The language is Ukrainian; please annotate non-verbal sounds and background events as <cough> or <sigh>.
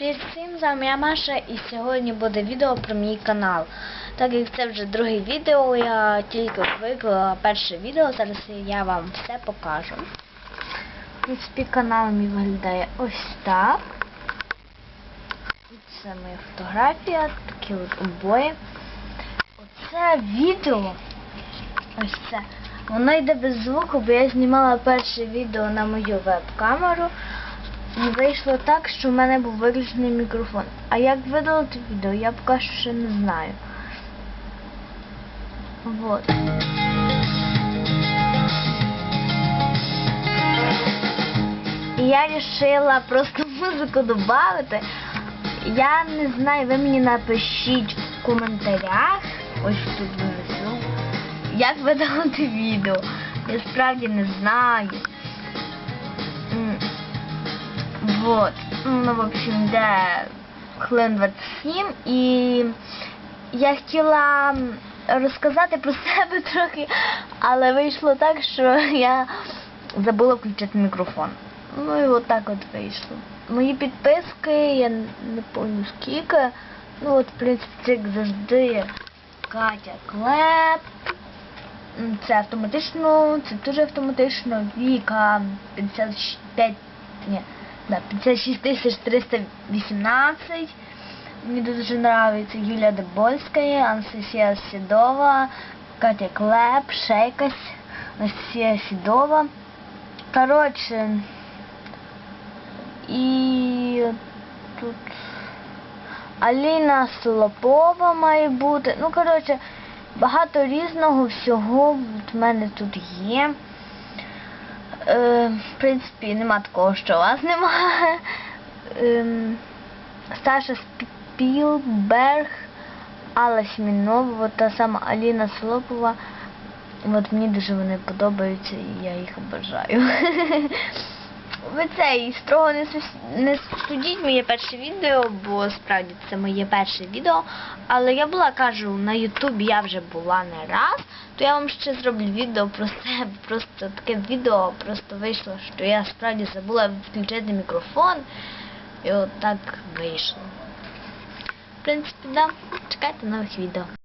Привіт всім, з вами я Маша і сьогодні буде відео про мій канал. Так як це вже друге відео, я тільки виклала перше відео, зараз я вам все покажу. В принципі, канал мій виглядає ось так. Це моя фотографія, такі от обої. Оце відео, ось це, воно йде без звуку, бо я знімала перше відео на мою веб-камеру. І вийшло так, що в мене був виключений мікрофон. А як видалити відео, я поки що ще не знаю. Вот. І я вирішила просто <laughs> музику додати. Я не знаю, ви мені напишіть в коментарях, ось тут внизу, як видалити відео. Я справді не знаю. Вот. Ну, в общем, де хвилин 27. І я хотіла розказати про себе трохи, але вийшло так, що я забула включити мікрофон. Ну і от так от вийшло. Мої підписки, я не пам'ятаю скільки. Ну от, в принципі, як завжди Катя Клеп. Це автоматично, це дуже автоматично. Віка 55, ні, да, 56 тисяч 318. Мені дуже подобається Юлія Дебольська, Анастасія Сідова, Катя Клеп, ще якась Анастасія Сідова. Коротше, і тут Аліна Солопова має бути. Ну, коротше, багато різного всього в мене тут є. Е, в принципі, нема такого, що у вас немає. Е, Саша Спілберг, Алла Сімінова, та сама Аліна Солопова. От мені дуже вони подобаються і я їх обожаю. <laughs> Ви це і строго не, не судіть моє перше відео, бо справді це моє перше відео. Але я була, кажу, на Ютубі я вже була не раз, то я вам ще зроблю відео про себе. <laughs> Просто таке відео просто вийшло, що я справді забула включити мікрофон. І от так вийшло. В принципі, да, чекайте нових відео.